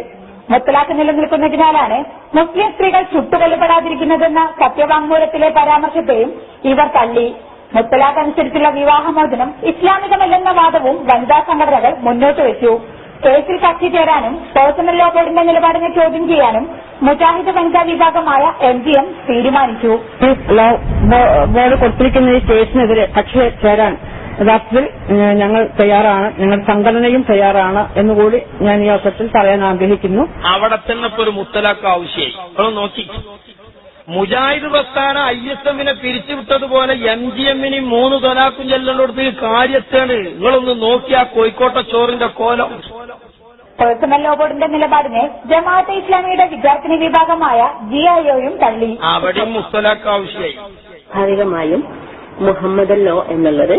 [SPEAKER 5] മുത്തലാഖ് നിലനിൽക്കുന്നതിനാലാണ് മുസ്ലിം സ്ത്രീകൾ ചുട്ടുകൊല്ലപ്പെടാതിരിക്കുന്നതെന്ന സത്യവാങ്മൂലത്തിലെ പരാമർശത്തെയും ഇവർ തള്ളി. മുത്തലാഖ് അനുസരിച്ചുള്ള വിവാഹമോചനം ഇസ്ലാമികമല്ലെന്ന വാദവും വനിതാ സംഘടനകൾ മുന്നോട്ട് വെച്ചു. കേസിൽ കക്ഷി ചേരാനും പേഴ്സണൽ ലോ ബോർഡിന്റെ നിലപാടിനെ ചോദ്യം ചെയ്യാനും മുജാഹിദ് വനിതാ വിഭാഗമായ എം ജി എം തീരുമാനിച്ചു.
[SPEAKER 6] ലോ ബോർഡ് കൊടുത്തിരിക്കുന്ന ഈ കേസിനെതിരെ കക്ഷി ചേരാൻ യഥാർത്ഥത്തിൽ ഞങ്ങൾ തയ്യാറാണ് ഞങ്ങൾ സംഘടനയും തയ്യാറാണ് എന്നുകൂടി ഞാൻ ഈ അവസരത്തിൽ പറയാൻ ആഗ്രഹിക്കുന്നു.
[SPEAKER 1] അവിടെ തന്നെ ഇപ്പൊ ഒരു മുത്തലാക്ക് ആവശ്യമായി. നോക്കി. മുജാഹിദ് പ്രസ്ഥാന ഐ എസ് എമ്മിനെ പിരിച്ചുവിട്ടതുപോലെ എം ജി എമ്മിന് മൂന്ന് തൊലാക്കും ചെല്ലേണ്ടടുത്ത് കാര്യത്താണ് നിങ്ങളൊന്ന് നോക്കിയാ കോഴിക്കോട്ടെ ചോറിന്റെ കോലം.
[SPEAKER 5] പേഴ്സണൽ ലോ ബോർഡിന്റെ നിലപാടിനെ ജമാഅത്തെ ഇസ്ലാമിയുടെ വിദ്യാർത്ഥിനി വിഭാഗമായ ജി ഐ ഒയും തള്ളി.
[SPEAKER 1] അവിടെ മുത്തലാഖ് ആവശ്യമായി.
[SPEAKER 7] സ്വാഭാവികമായും മുഹമ്മദ് ലോ എന്നുള്ളത്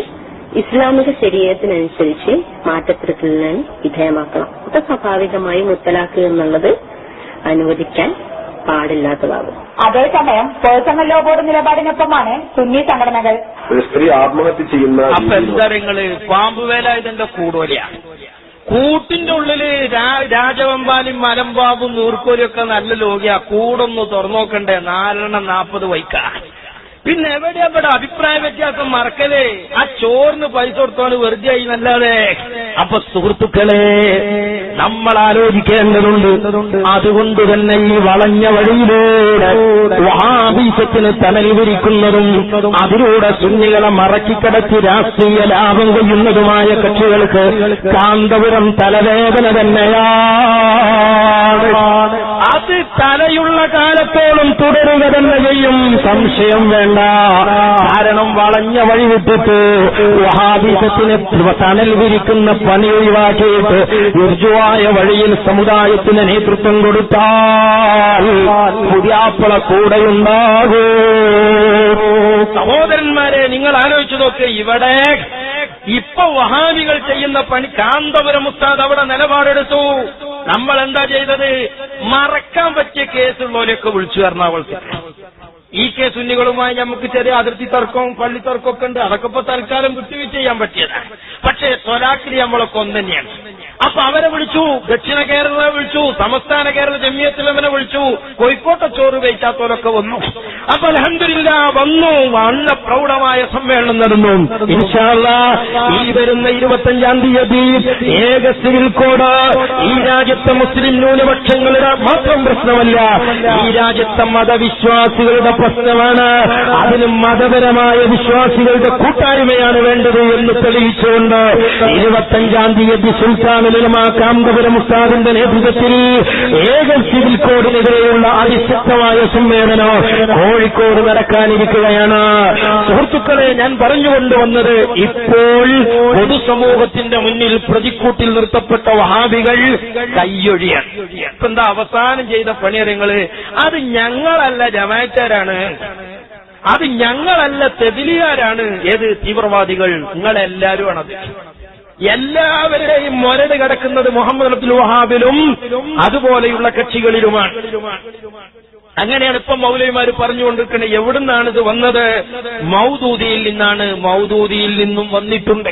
[SPEAKER 7] ഇസ്ലാമിക ശരീരത്തിനനുസരിച്ച് മാറ്റപ്പെടുത്തലിന് വിധേയമാക്കണം. അപ്പൊ സ്വാഭാവികമായും മുത്തലാഖ് എന്നുള്ളത് അനുവദിക്കാൻ പാടില്ലാത്തതാകും.
[SPEAKER 5] അതേസമയം പേഴ്സണൽ ലോ ബോർഡ് നിലപാടിനൊപ്പമാണ് സുന്നി സംഘടനകൾ.
[SPEAKER 8] ഒരു സ്ത്രീ ആത്മഹത്യ ചെയ്യുന്ന
[SPEAKER 1] അപ്പൊ എന്താ നിങ്ങൾ പാമ്പുവേല ഇതിന്റെ കൂടുതലാ കൂട്ടിന്റെ ഉള്ളിൽ രാജവമ്പാലി രാജവെമ്പാലും നൂർക്കോലിയൊക്കെ നൂർക്കോലും ഒക്കെ നല്ല ലോകിയാ. കൂടൊന്ന് തുറന്നോക്കണ്ടേ? നാലെണ്ണം നാപ്പത് വൈക്ക പിന്നെ എവിടെയാ ഇവിടെ അഭിപ്രായ വ്യത്യാസം? മറക്കലേ ആ ചോറിന് പൈസ കൊടുത്തോണ്ട് വെറുതെ ആയി നല്ലാതെ അപ്പൊ സുഹൃത്തുക്കളെ നമ്മൾ ആലോചിക്കേണ്ടതുണ്ട്. അതുകൊണ്ട് തന്നെ ഈ വളഞ്ഞ വഴിയിലൂടെ വഹാബീസത്തിന് തണൽ വിരിക്കുന്നതും അതിലൂടെ സുന്നികളെ മറക്കിക്കടത്തി രാഷ്ട്രീയ ലാഭം കൊയ്യുന്നതുമായ കക്ഷികൾക്ക് കാന്തപുരം തലവേദന തന്നെയാണ്. തലയുള്ള കാലത്തോളം തുടരുക തന്നെ ചെയ്യും. സംശയം വേണ്ട. കാരണം വളഞ്ഞ വഴി വിട്ടിട്ട് വഹാബിസത്തിന് തണൽ വിരിക്കുന്ന പണി ഒഴിവാക്കിയിട്ട് ഋജുവായ വഴിയിൽ സമുദായത്തിന് നേതൃത്വം കൊടുത്താൽ പുതിയാപ്പള കൂടെയുണ്ടാകൂ. സഹോദരന്മാരെ നിങ്ങൾ ആലോചിച്ചു നോക്ക് ഇവിടെ ഇപ്പൊ വഹാബികൾ ചെയ്യുന്ന പണി കാന്തപുരം ഉസ്താദ് അവിടെ നിലപാടെടുത്തു. നമ്മൾ എന്താ ചെയ്തത്? മറക്കാൻ പറ്റിയ കേസുള്ളവരെയൊക്കെ വിളിച്ചു എറണാകുളത്ത്. ഈ കേസ് ഉന്നികളുമായി നമുക്ക് ചെറിയ അതിർത്തി തർക്കവും പള്ളി തർക്കവും തർക്കമൊക്കെ ഉണ്ട്. അതൊക്കെ ഇപ്പൊ തൽക്കാലം വിട്ടുവീഴ്ച ചെയ്യാൻ പറ്റിയതാണ് പക്ഷേ സ്വലാക്കിരി നമ്മളൊക്കെ ഒന്ന് തന്നെയാണ് അപ്പൊ അവരെ വിളിച്ചു ദക്ഷിണ കേരള വിളിച്ചു സംസ്ഥാന കേരള ജമിയത്തിലവനെ വിളിച്ചു കോഴിക്കോട്ടെ ചോറ് കഴിച്ചാത്തവരൊക്കെ വന്നു. അപ്പൊ അലഹമില്ല വന്നു. വന്ന പ്രൗഢമായ സമ്മേളനം നടന്നു. ഈ വരുന്ന ഇരുപത്തഞ്ചാം തീയതി ഏക സിവിൽ കോഡ്. ഈ രാജ്യത്തെ മുസ്ലിം ന്യൂനപക്ഷങ്ങളുടെ മാത്രം പ്രശ്നമല്ല. ഈ രാജ്യത്തെ മതവിശ്വാസികളുടെ പ്രശ്നമാണ്. അതിന് മതപരമായ വിശ്വാസികളുടെ കൂട്ടായ്മയാണ് വേണ്ടത് എന്ന് തെളിയിച്ചുകൊണ്ട് ഇരുപത്തഞ്ചാം തീയതി സുൽത്താനുലമ കാന്തപുരം ഉസ്താദിന്റെ നേതൃത്വത്തിൽ ഏക സിവിൽ കോഡിനെതിരെയുള്ള അതിശക്തമായ സമ്മേളനം കോഴിക്കോട് നടക്കാനിരിക്കുകയാണ്. സുഹൃത്തുക്കളെ ഞാൻ പറഞ്ഞുകൊണ്ടുവന്നത് ഇപ്പോൾ പൊതുസമൂഹത്തിന്റെ മുന്നിൽ പ്രതിക്കൂട്ടിൽ നിർത്തപ്പെട്ട വഹാബികൾ കയ്യൊഴിയ എന്താ അവസാനം ചെയ്ത പണിയറിയങ്ങൾ അത് ഞങ്ങളല്ല ജമാറ്റാരാണ് അത് ഞങ്ങളല്ല തെതിലുകാരാണ് ഏത് തീവ്രവാദികൾ? നിങ്ങളെല്ലാരും ആണത് എല്ലാവരുടെയും മൊരട് കിടക്കുന്നത് മുഹമ്മദ് അബ്ദുൽ വഹാബിലും അതുപോലെയുള്ള കക്ഷികളിലുമാണ്. അങ്ങനെയാണ് ഇപ്പം മൗലവിമാര് പറഞ്ഞുകൊണ്ടിരിക്കുന്നത്. എവിടുന്നാണ് ഇത് വന്നത്? മൗദൂദിയിൽ നിന്നാണ്. മൗദൂദിയിൽ നിന്നും വന്നിട്ടുണ്ട്.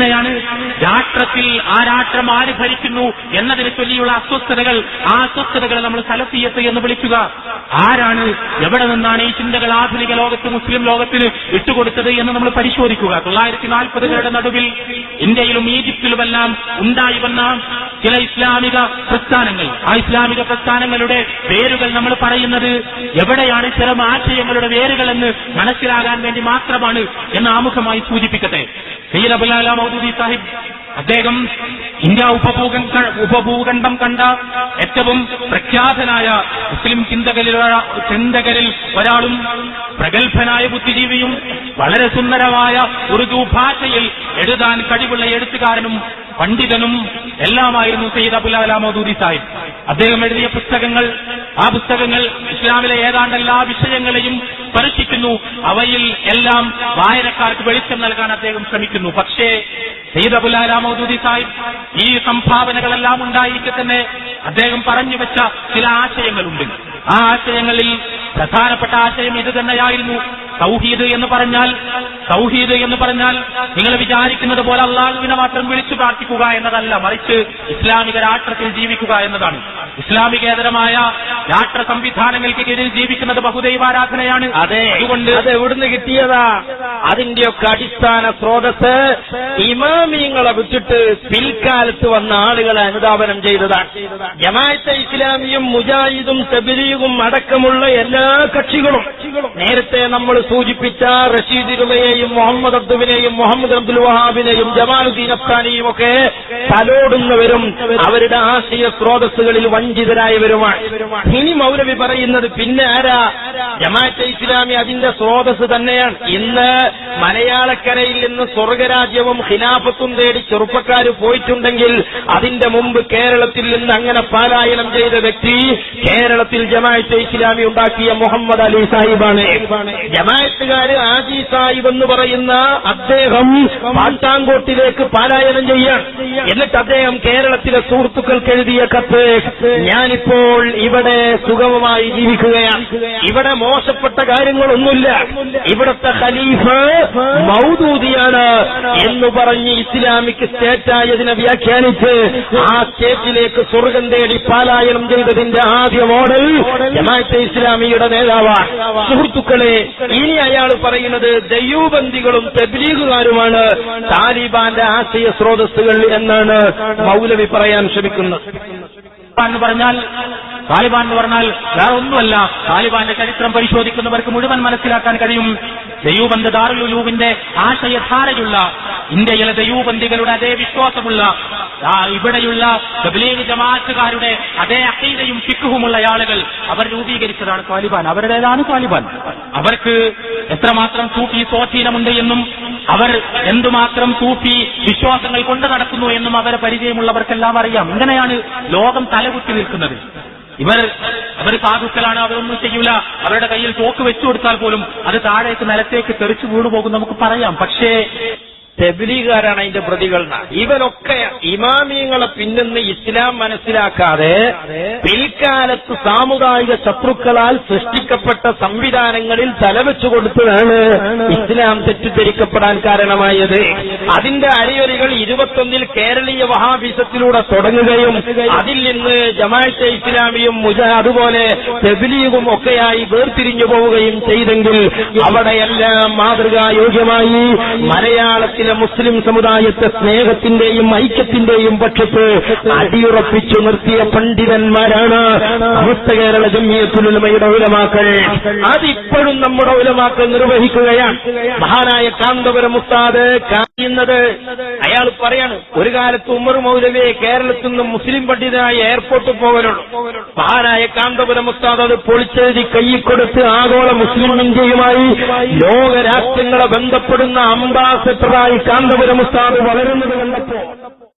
[SPEAKER 1] ാണ്
[SPEAKER 2] രാഷ്ട്രത്തിൽ ആ രാഷ്ട്രം ആര് ഭരിക്കുന്നു എന്നതിനെ ചൊല്ലിയുള്ള അസ്വസ്ഥതകൾ ആ അസ്വസ്ഥതകളെ നമ്മൾ സലഫിയത്ത് എന്ന് വിളിക്കുക. ആരാണ് എവിടെ നിന്നാണ് ഈ ചിന്തകൾ ആധുനിക ലോകത്ത് മുസ്ലിം ലോകത്തിന് ഇട്ടുകൊടുത്തത് എന്ന് നമ്മൾ പരിശോധിക്കുക. തൊള്ളായിരത്തി നാൽപ്പതുകളുടെ നടുവിൽ ഇന്ത്യയിലും ഈജിപ്തിലുമെല്ലാം ഉണ്ടായി വന്ന ചില ഇസ്ലാമിക പ്രസ്ഥാനങ്ങൾ. ആ ഇസ്ലാമിക പ്രസ്ഥാനങ്ങളുടെ വേരുകൾ നമ്മൾ പറയുന്നത് എവിടെയാണ് ചില ആശയങ്ങളുടെ വേരുകൾ എന്ന് മനസ്സിലാകാൻ വേണ്ടി മാത്രമാണ് എന്ന് ആമുഖമായി സൂചിപ്പിക്കട്ടെ. സയ്യിദ് അബുലാല മൗദൂദി സാഹിബ് അദ്ദേഹം ഇന്ത്യ ഉപഭൂഖ ഉപഭൂഖണ്ഡം കണ്ട ഏറ്റവും പ്രഖ്യാതനായ മുസ്ലിം ചിന്തകരിൽ ചിന്തകരിൽ ഒരാളും പ്രഗത്ഭനായ ബുദ്ധിജീവിയും വളരെ സുന്ദരമായ ഉറുദു ഭാഷയിൽ എഴുതാൻ കഴിവുള്ള എഴുത്തുകാരനും പണ്ഡിതനും എല്ലാമായിരുന്നു സയ്യിദ് അലാ മൗദൂദി സാഹിബ്. അദ്ദേഹം എഴുതിയ പുസ്തകങ്ങൾ ആ പുസ്തകങ്ങൾ ഇസ്ലാമിലെ ഏതാണ്ട് എല്ലാ വിഷയങ്ങളെയും സ്പർശിക്കുന്നു അവയിൽ എല്ലാം വായനക്കാർക്ക് വെളിച്ചം നൽകാൻ അദ്ദേഹം ശ്രമിക്കുന്നു. പക്ഷേ സയ്യിദ് അബുലാല മൗദൂദി സാഹിബ് ഈ സംഭാവനകളെല്ലാം ഉണ്ടായിരിക്കെ തന്നെ അദ്ദേഹം പറഞ്ഞു വെച്ച ചില ആശയങ്ങളുണ്ട്. ആ ആശയങ്ങളിൽ പ്രധാനപ്പെട്ട ആശയം ഇത് തന്നെയായിരുന്നു. സൗഹീദ് എന്ന് പറഞ്ഞാൽ സൗഹീദ് എന്ന് പറഞ്ഞാൽ നിങ്ങൾ വിചാരിക്കുന്നത് പോലെ അള്ളാഹുവിനെ മാത്രം വിളിച്ചു പ്രാർത്ഥിക്കുക എന്നതല്ല മറിച്ച് ഇസ്ലാമിക രാഷ്ട്രത്തിൽ ജീവിക്കുക എന്നതാണ്. ഇസ്ലാമികേതരമായ രാഷ്ട്ര സംവിധാനങ്ങൾക്ക് കീഴിൽ ജീവിക്കുന്നത് ബഹുദൈവാരാധനയാണ്.
[SPEAKER 1] അതെ.
[SPEAKER 2] അതുകൊണ്ട്
[SPEAKER 1] അത് എവിടുന്ന് കിട്ടിയതാ? അതിന്റെയൊക്കെ അടിസ്ഥാന സ്രോതസ് ഇമാമിയങ്ങളെ വിട്ടിട്ട് പിൽക്കാലത്ത് വന്ന ആളുകളെ അനുധാപനം ചെയ്തതാണ്. ജമാഅത്തെ ഇസ്ലാമിയും മുജാഹിദും തബിലീഗും അടക്കമുള്ള എല്ലാ കക്ഷികളും നേരത്തെ നമ്മൾ സൂചിപ്പിച്ച റഷീദ് ഇരുമയെയും മുഹമ്മദ് അബ്ദുവിനെയും മുഹമ്മദ് അബ്ദുൽ വഹാബിനെയും ജമാലുദ്ദീൻ അഫ്താനെയും ഒക്കെ തലോടുന്നവരും അവരുടെ ആശയ സ്രോതസ്സുകളിൽ വഞ്ചിതരായവരുമാണ്. ഇനി മൗലവി പറയുന്നത് പിന്നെ ആരാ? ജമാഅത്തെ ഇസ്ലാമി അതിന്റെ സ്രോതസ് തന്നെയാണ്. ഇന്ന് മലയാളക്കരയിൽ നിന്ന് സ്വർഗരാജ്യവും ഖിലാഫത്തും തേടി ചെറുപ്പക്കാർ പോയിട്ടുണ്ടെങ്കിൽ അതിന്റെ മുമ്പ് കേരളത്തിൽ നിന്ന് അങ്ങനെ പാലായനം ചെയ്ത വ്യക്തി കേരളത്തിൽ ജമാഅത്തെ ഇസ്ലാമി ഉണ്ടാക്കിയ മുഹമ്മദ് അലി സാഹിബാണ്. ജമാഅത്തുകാര് ആജി സാഹിബ് എന്ന് പറയുന്ന അദ്ദേഹം പാട്ടാങ്കോട്ടിലേക്ക് പാലായനം ചെയ്യാൻ എന്നിട്ട് അദ്ദേഹം കേരളത്തിലെ സുഹൃത്തുക്കൾക്ക് എഴുതിയ കത്ത് ഞാനിപ്പോൾ ഇവിടെ സുഗമമായി ജീവിക്കുകയാണ്. ഇവിടെ മോശപ്പെട്ട കാര്യങ്ങളൊന്നുമില്ല. ഇവിടത്തെ ഖലീഫ് മൗദൂദിയാണ് എന്ന് പറഞ്ഞ് ഇസ്ലാമിക് സ്റ്റേറ്റായതിനെ വ്യാഖ്യാനിച്ച് ആ സ്റ്റേറ്റിലേക്ക് സ്വർഗം തേടി പാലായനം ചെയ്തതിന്റെ ആദ്യ മോഡൽ ജമാഅത്തെ ഇസ്ലാമിയുടെ നേതാവാണ് സുഹൃത്തുക്കളെ ഇനി അയാൾ പറയുന്നത് ദൈവബന്ധികളും തെബ്ലീഗുകാരുമാണ് താലിബാന്റെ ആശയ സ്രോതസ്സുകൾ എന്നാണ് മൗലവി പറയാൻ ശ്രമിക്കുന്നത്.
[SPEAKER 2] താലിബാൻ എന്ന് പറഞ്ഞാൽ താലിബാൻ എന്ന് പറഞ്ഞാൽ വേറെ ഒന്നുമല്ല. താലിബാന്റെ ചരിത്രം പരിശോധിക്കുന്നവർക്ക് മുഴുവൻ മനസ്സിലാക്കാൻ കഴിയും. ദയൂബന്ധ ദാറുലുലൂവിന്റെ ആശയധാരയുള്ള ഇന്ത്യയിലെ ദൈവപന്തികളുടെ അതേ വിശ്വാസമുള്ള ഇവിടെയുള്ള തബ്ലീഗ് ജമാഅത്തുകാരുടെ അതേ അഖീദയും ഫിക്കുഹുമുള്ള ആളുകൾ അവർ രൂപീകരിച്ചതാണ് താലിബാൻ. അവരുടേതാണ് താലിബാൻ. അവർക്ക് എത്രമാത്രം സൂഫി സ്വാധീനമുണ്ട് എന്നും അവർ എന്തുമാത്രം സൂഫി വിശ്വാസങ്ങൾ കൊണ്ടു നടക്കുന്നു എന്നും അവരെ പരിചയമുള്ളവർക്കെല്ലാം അറിയാം. ഇങ്ങനെയാണ് ലോകം തലകുത്തി നിൽക്കുന്നത്. ഇവർ അവർ സാധുക്കളാണ് അവരൊന്നും ചെയ്യൂല. അവരുടെ കയ്യിൽ തോക്ക് വെച്ചു കൊടുത്താൽ പോലും അത് താഴേക്ക് നിലത്തേക്ക് തെറിച്ചു വീണു പോകും നമുക്ക് പറയാം. പക്ഷേ
[SPEAKER 1] തെബിലീകാരാണ് അതിന്റെ പ്രതികൾ ഇവരൊക്കെ ഇമാമിയങ്ങളെ പിന്നെന്ന് ഇസ്ലാം മനസ്സിലാക്കാതെ പിൽക്കാലത്ത് സാമുദായിക ശത്രുക്കളാൽ സൃഷ്ടിക്കപ്പെട്ട സംവിധാനങ്ങളിൽ തലവെച്ചു കൊടുത്തതാണ് ഇസ്ലാം തെറ്റിദ്ധരിക്കപ്പെടാൻ കാരണമായത്. അതിന്റെ അരയൊലികൾ ഇരുപത്തൊന്നിൽ കേരളീയ വഹാബീസത്തിലൂടെ തുടങ്ങുകയും അതിൽ നിന്ന് ജമാഅത്തെ ഇസ്ലാമിയും അതുപോലെ തെബിലീഗും ഒക്കെയായി വേർതിരിഞ്ഞു പോവുകയും ചെയ്തെങ്കിൽ അവിടെയെല്ലാം മാതൃകായോഗ്യമായി മലയാളത്തിലെ മുസ്ലിം സമുദായത്തെ സ്നേഹത്തിന്റെയും ഐക്യത്തിന്റെയും പക്ഷത്ത് അടിയുറപ്പിച്ചു നിർത്തിയ പണ്ഡിതന്മാരാണ് സമസ്ത കേരള ജമ്മിയത്തുലമയുടെ ഉലമാക്കൾ. അതിപ്പോഴും നമ്മുടെ ഉലമാക്കൾ നിർവഹിക്കുകയാണ്. മഹാനായ കാന്തപുരം മുസ്താദ് കാണുന്നത് അയാൾ പറയാണ് ഒരു കാലത്ത് ഉമർ മൗലവിയെ കേരളത്തിൽ നിന്നും മുസ്ലിം പണ്ഡിതനായ എയർപോർട്ടിൽ പോകലുള്ളൂ. മഹാനായ കാന്തപുരം മുസ്താദ് അത് പൊളിച്ചെഴുതി കൈ കൊടുത്ത് ആഗോള മുസ്ലിം ഇന്ത്യയുമായി ലോകരാഷ്ട്രങ്ങളെ ബന്ധപ്പെടുന്ന അംബാസഡറായി കാന്തപുരം ഉസ്താദ് വളരുന്നത് കണ്ടപ്പോ